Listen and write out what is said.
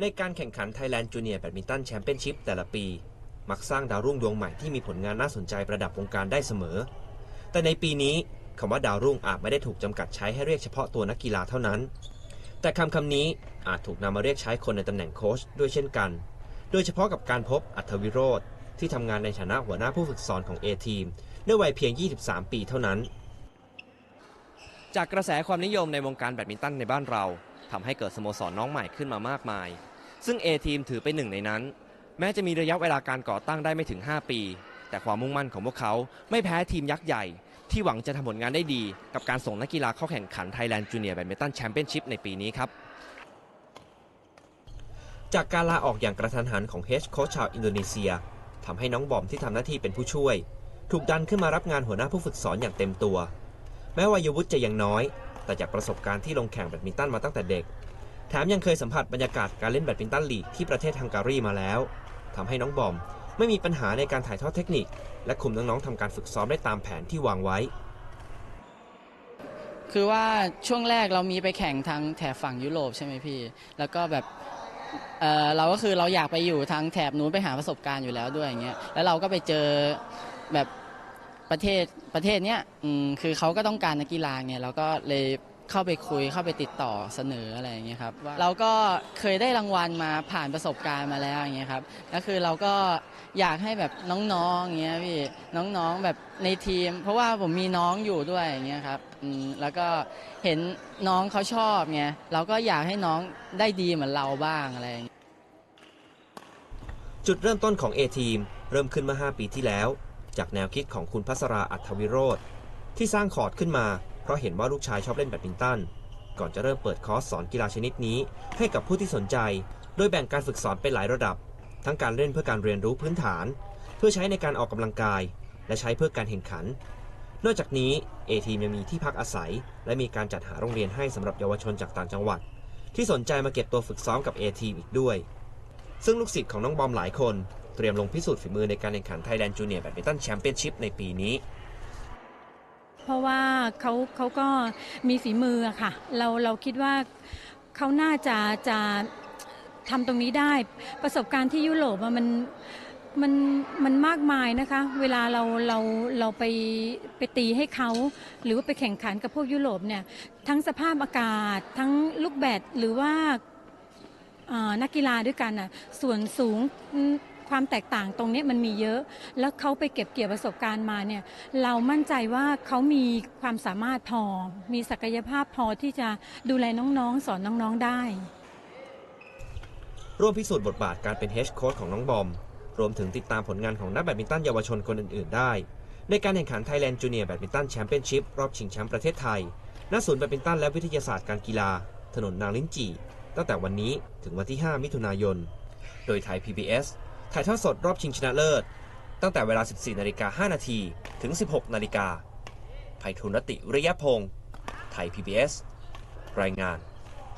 ในการแข่งขัน Thailand Junior Badminton Championship แต่ละปี มักสร้างดาวรุ่งดวงใหม่ที่มีผลงานน่าสนใจประดับวงการได้เสมอ แต่ในปีนี้คำว่าดาวรุ่งอาจไม่ได้ถูกจำกัดใช้ให้เรียกเฉพาะตัวนักกีฬาเท่านั้น แต่คำคำนี้อาจถูกนำมาเรียกใช้คนในตำแหน่งโค้ชด้วยเช่นกัน โดยเฉพาะกับการพบอัธวิโรธที่ทำงานในฐานะหัวหน้าผู้ฝึกสอนของ A ทีมด้วยวัยเพียง 23 ปีเท่านั้น จากกระแสความนิยมในวงการแบดมินตันในบ้านเราทำให้เกิดสโมสรน้องใหม่ขึ้นมามากมาย ซึ่ง A ทีมถือเป็นหนึ่งในนั้น แม้จะมีระยะเวลาการก่อตั้งได้ไม่ถึง 5 ปี แต่ความมุ่งมั่นของพวกเขาไม่แพ้ทีมยักษ์ใหญ่ ที่หวังจะทำผลงานได้ดี กับการส่งนักกีฬาเข้าแข่งขัน Thailand Junior Badminton Championship ในปีนี้ครับจากการลาออกอย่างกระทันหันของเฮดโค้ชชาวอินโดนีเซียทำให้น้องบอมที่ทำหน้าที่เป็นผู้ช่วย ถูกดันขึ้นมารับงานหัวหน้าผู้ฝึกสอนอย่างเต็มตัว แม้วัยวุฒิจะยังน้อย แต่จากประสบการณ์ที่ลงแข่งแบดมินตันมาตั้งแต่เด็ก แถมยังเคยสัมผัสบรรยากาศการเล่นแบดมินตันลีกที่ประเทศฮังการีมาแล้วทำให้น้องบอมไม่มีปัญหาในการถ่ายทอดเทคนิค และคุมน้องๆทำการฝึกซ้อมได้ตามแผนที่วางไว้ คือว่าช่วงแรกเรามีไปแข่งทางแถบฝั่งยุโรปใช่ไหมพี่ แล้วก็แบบเออเราก็คือเราอยากไปอยู่ทางแถบนู้นไปหาประสบการณ์อยู่แล้วด้วยอย่างเงี้ย แล้วเราก็ไปเจอแบบประเทศประเทศเนี้ยคือเขาก็ต้องการนักกีฬาเนี่ยเราก็เลย เข้าไปคุยเข้าไปติดต่อเสนออะไรอย่างเงี้ยครับว่าเราก็เคยได้รางวัลมาผ่านประสบการณ์มาแล้วอย่างเงี้ยครับแล้วคือเราก็อยากให้แบบน้องๆอย่างเงี้ยพี่น้องๆแบบในทีม เพราะว่าผมมีน้องอยู่ด้วยอย่างเงี้ยครับอืมแล้วก็เห็นน้องเขาชอบไงเราก็อยากให้น้องได้ดีเหมือนเราบ้างอะไรอย่างเงี้ยจุดเริ่มต้นของ A ทีมเริ่มขึ้นเมื่อ 5 ปีที่แล้ว จากแนวคิดของคุณพัสราอัธวิโรธที่สร้างคอร์ดขึ้นมา เพราะเห็นว่าลูกชายชอบเล่นแบดมินตัน ก่อนจะเริ่มเปิดคอร์สสอนกีฬาชนิดนี้ ให้กับผู้ที่สนใจ โดยแบ่งการฝึกสอนเป็นหลายระดับ ทั้งการเล่นเพื่อการเรียนรู้พื้นฐาน เพื่อใช้ในการออกกำลังกาย และใช้เพื่อการแข่งขัน นอกจากนี้ A ทีมยังมีที่พักอาศัย และมีการจัดหาโรงเรียนให้สำหรับเยาวชนจากต่างจังหวัด ที่สนใจมาเก็บตัวฝึกซ้อมกับ A ทีมอีกด้วย ซึ่งลูกศิษย์ของน้องบอมหลายคนเตรียมลงพิสูจน์ฝีมือในการแข่งขัน Thailand Junior Badminton Championship ในปีนี้ เพราะว่าเขาเขาก็มีฝีมือะค่ะ เราเราคิดว่าเขาน่าจะจะทำตรงนี้ได้ ประสบการณ์ที่ยุโรปมันมันมันมากมายนะคะ เวลาเราเราเราไปไปตีให้เขา หรือว่าไปแข่งขันกับพวกยุโรปเนี่ยทั้งสภาพอากาศ ทั้งลูกแบดหรือว่านักกีฬาด้วยกันอะส่วนสูง ความแตกต่างตรงนี้มันมีเยอะ แล้วเขาไปเก็บเกี่ยวประสบการณ์มาเนี่ยเรามั่นใจว่าเขามีความสามารถพอ มีศักยภาพพอที่จะดูแลน้องๆ สอนน้องๆได้ ร่วมพิสูจน์บทบาทการเป็น Head Coach ของน้องบอม รวมถึงติดตามผลงานของนักแบดมินตันเยาวชนคนอื่นๆ ได้ ในการแข่งขัน Thailand Junior Badminton Championship รอบชิงแชมป์ประเทศไทยณศูนย์แบดมินตันและวิทยาศาสตร์การกีฬา ถนนนางลิ้นจี่ตั้งแต่วันนี้ถึงวันที่ 5 มิถุนายน โดยไทย PBS ถ่ายทอดสดรอบชิงชนะเลิศ ตั้งแต่เวลา 14นาฬิกา5นาทีถึง 16นาฬิกาไพฑูรย์รตติวิริยพงศ์ไทย PBS รายงาน